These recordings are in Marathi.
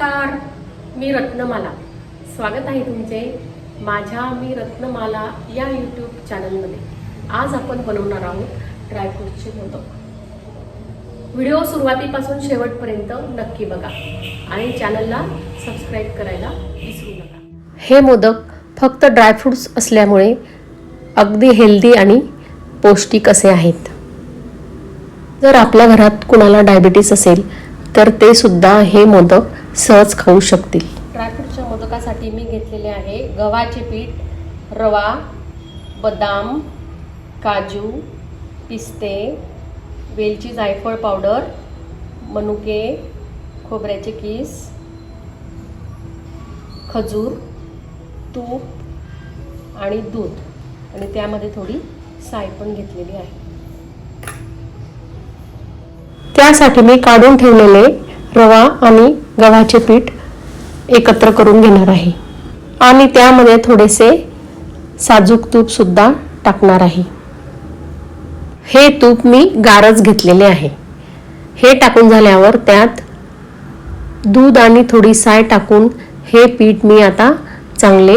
नमस्कार मी रत्नमाला. स्वागत आहे तुमचे माझ्या मी रत्नमाला या यूट्यूब चॅनलमध्ये आज आपण बनवणार आहोत ड्रायफ्रूटचे मोदक. व्हिडिओ सुरुवातीपासून शेवटपर्यंत नक्की बघा आणि चॅनलला सबस्क्राईब करायला विसरू नका. हे मोदक फक्त ड्रायफ्रुट्स असल्यामुळे अगदी हेल्दी आणि पौष्टिक असे आहेत. जर आपल्या घरात कुणाला डायबिटीस असेल तर ते सुद्धा हे मोदक सहज खाऊ शकतील. ड्रायफ्रूटच्या मोदकासाठी मी घेतलेले आहे गव्हाचे पीठ रवा बदाम काजू पिस्ते वेलची जायफळ पावडर मनुके खोबऱ्याचे किस खजूर तूप आणि दूध. आणि त्यामध्ये थोडी साय पण घेतलेली आहे. त्यासाठी मी काढून ठेवलेले रवा आणि गव्हाचे पीठ एकत्र करून घेणार आहे. आणि त्यामध्ये थोडेसे साजूक तूपसुद्धा टाकणार आहे. हे तूप मी गारच घेतलेले आहे. हे टाकून झाल्यावर त्यात दूध आणि थोडी साय टाकून हे पीठ मी आता चांगले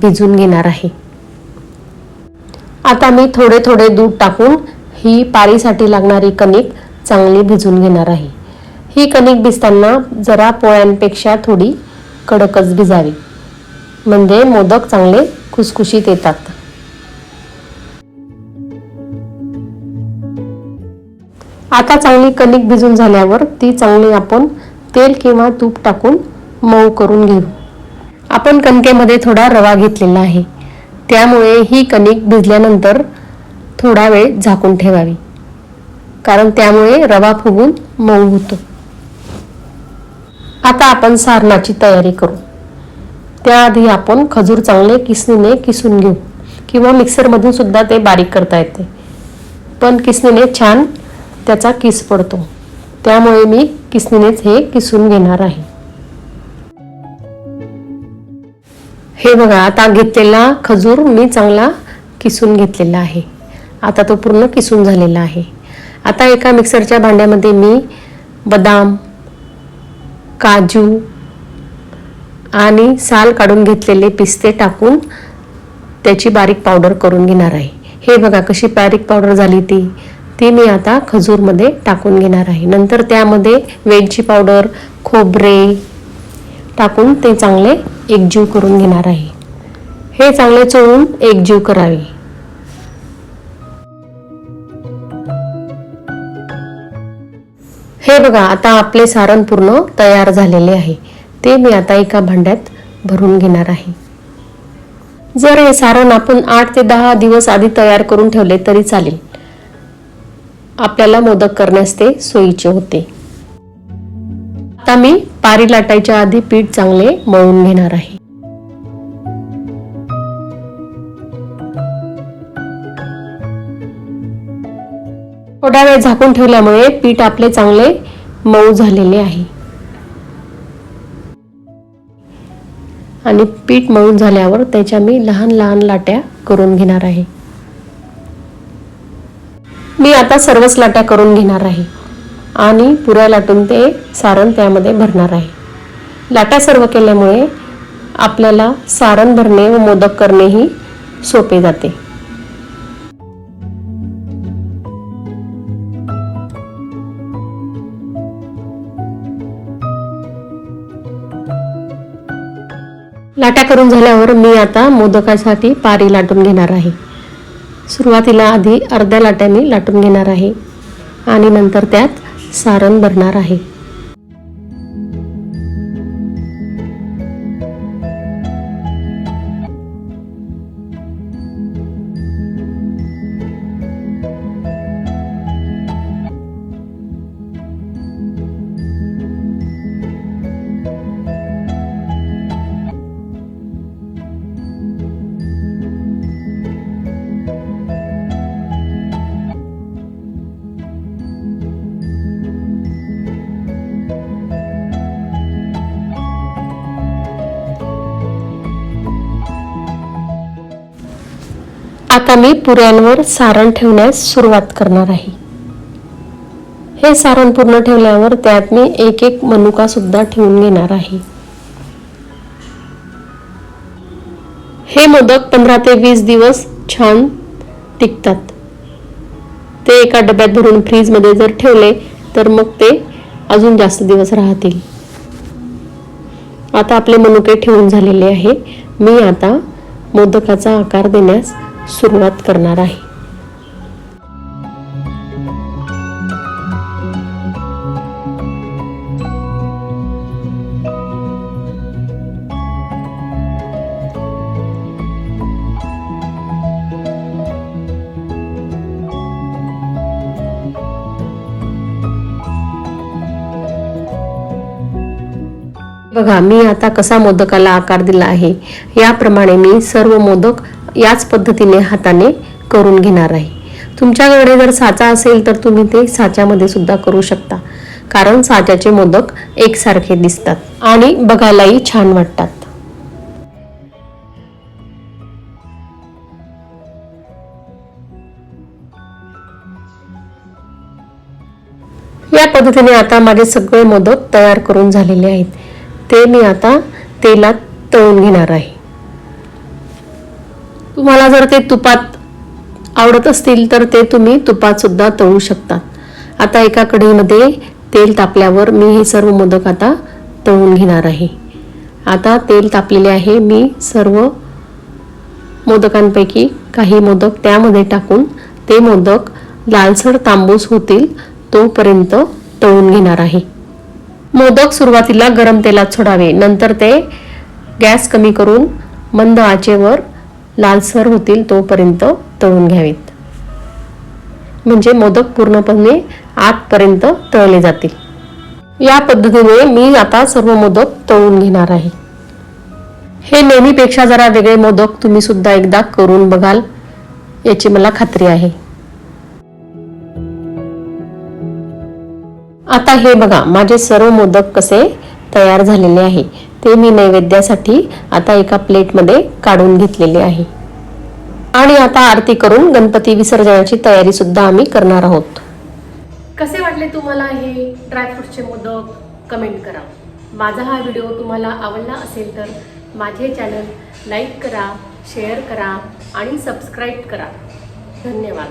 भिजून घेणार आहे. आता मी थोडे थोडे दूध टाकून ही पारीसाठी लागणारी कणिक चांगली भिजून घेणार आहे. ही कणिक भिजताना जरा पोळ्यांपेक्षा थोडी कडकच भिजावी. म्हणजे मोदक चांगले खुसखुशीत येतात. आता चांगली कणिक भिजून झाल्यावर ती चांगली आपण तेल किंवा तूप टाकून मऊ करून घेऊ. आपण कणकेमध्ये थोडा रवा घेतलेला आहे. त्यामुळे ही कणिक भिजल्यानंतर थोडा वेळ झाकून ठेवावी. कारण त्यामुळे रवा फुगून मऊ होतो. आता आपण सारणाची तयारी करू. त्याआधी आपण खजूर चांगले किसणीने किसून घेऊ. किंवा मिक्सरमधून सुद्धा ते बारीक करता येते. पण किसणीने छान त्याचा किस पडतो. त्यामुळे मी किसणीनेच हे किसून घेणार आहे. हे बघा आता घेतलेला खजूर मी चांगला किसून घेतलेला आहे. आता तो पूर्ण किसून झालेला आहे. आता एका मिक्सरच्या भांड्यामध्ये मी बदाम काजू आणि साल काढून घेतलेले पिस्ते टाकून त्याची बारीक पावडर करून घेणार आहे. हे बघा कशी बारीक पावडर झाली ती. ती मी आता खजूरमध्ये टाकून घेणार आहे. नंतर त्यामध्ये वेलची पावडर खोबरे टाकून ते चांगले एकजीव करून घेणार आहे. हे चांगले चोळून एकजीव करावे. हे बघा आता आपले सारण पूर्ण तयार झालेले आहे. ते मी आता एका भांड्यात भरून घेणार आहे. जर हे सारण आपण आठ ते दहा दिवस आधी तयार करून ठेवले तरी चालेल. आपल्याला मोदक करण्यास ते सोयीचे होते. आता मी पारी लाटायच्या आधी पीठ चांगले मळून घेणार आहे. थोडा वेळ झाकून ठेवल्यामुळे पीठ आपले चांगले मऊ झालेले आहे. आणि पीठ मळून झाल्यावर त्याच्या मी लहान लहान लाट्या करून घेणार आहे. मी आता सर्वच लाट्या करून घेणार आहे. आणि पुऱ्या लाटून ते सारण त्यामध्ये भरणार आहे. लाटा सर्व केल्यामुळे आपल्याला सारण भरणे व मोदक करणेही सोपे जाते. लाट्या करून झाल्यावर मी आता मोदकासाठी पारी लाटून घेणार आहे. सुरुवातीला आधी अर्ध्या लाट्या मी लाटून घेणार आहे आणि नंतर त्यात सारण भरणार आहे. आता मी पुऱ्यांवर सारण ठेवण्यास सुरुवात करणार आहे. हे सारण पूर्ण ठेवल्यावर त्यात मी एक एक मनुका सुद्धा ठेवून घेणार आहे. हे मोदक पंधरा ते वीस दिवस छान टिकतात. ते एका डब्यात भरून फ्रीजमध्ये जर ठेवले तर मग ते अजून जास्त दिवस राहतील. आता आपले मनुके ठेवून झालेले आहे. मी आता मोदकाचा आकार देण्यास सुरुवात करणार आहे. बघा मी आता कसा मोदकाला आकार दिला आहे याप्रमाणे मी सर्व मोदक याच पद्धतीने हाताने करून घेणार आहे. तुमच्याकडे जर साचा असेल तर तुम्ही ते साच्यामध्ये सुद्धा करू शकता. कारण साच्याचे मोदक एकसारखे दिसतात आणि बघायलाही छान वाटतात. या पद्धतीने आता माझे सगळे मोदक तयार करून झालेले आहेत. ते मी आता तेलात तळून घेणार आहे. तुम्हाला जर ते तुपात आवडत असतील तर ते तुम्ही तुपात सुद्धा तळू शकता. आता एका कढईमध्ये तेल तापल्यावर मी हे सर्व मोदक आता तळून घेणार आहे. आता तेल तापलेले आहे मी सर्व मोदकांपैकी काही मोदक त्यामध्ये टाकून ते मोदक लालसर तांबूस होतील तोपर्यंत तळून घेणार आहे. मोदक सुरुवातीला गरम तेलात सोडावे नंतर ते गॅस कमी करून मंद आचेवर लालसर होतील तोपर्यंत तळून घ्यावेत. म्हणजे मोदक पूर्णपणे आतपर्यंत तळले जातील. या पद्धतीने मी आता सर्व मोदक तळून घेणार आहे. हे नेहमीपेक्षा जरा वेगळे मोदक तुम्ही सुद्धा एकदा करून बघाल याची मला खात्री आहे. आता हे बघा माझे सर्व मोदक कसे तयार झालेले आहे. ते मी नैवेद्यासाठी आता एका प्लेटमध्ये काढून घेतलेले आहे. आणि आता आरती करून गणपती विसर्जनाची तयारी सुद्धा आम्ही करणार आहोत. कसे वाटले तुम्हाला हे ड्रायफ्रूटचे मोदक? कमेंट करा. माझा हा व्हिडिओ तुम्हाला आवडला असेल तर माझे चॅनल लाईक करा शेअर करा आणि सबस्क्राईब करा. धन्यवाद.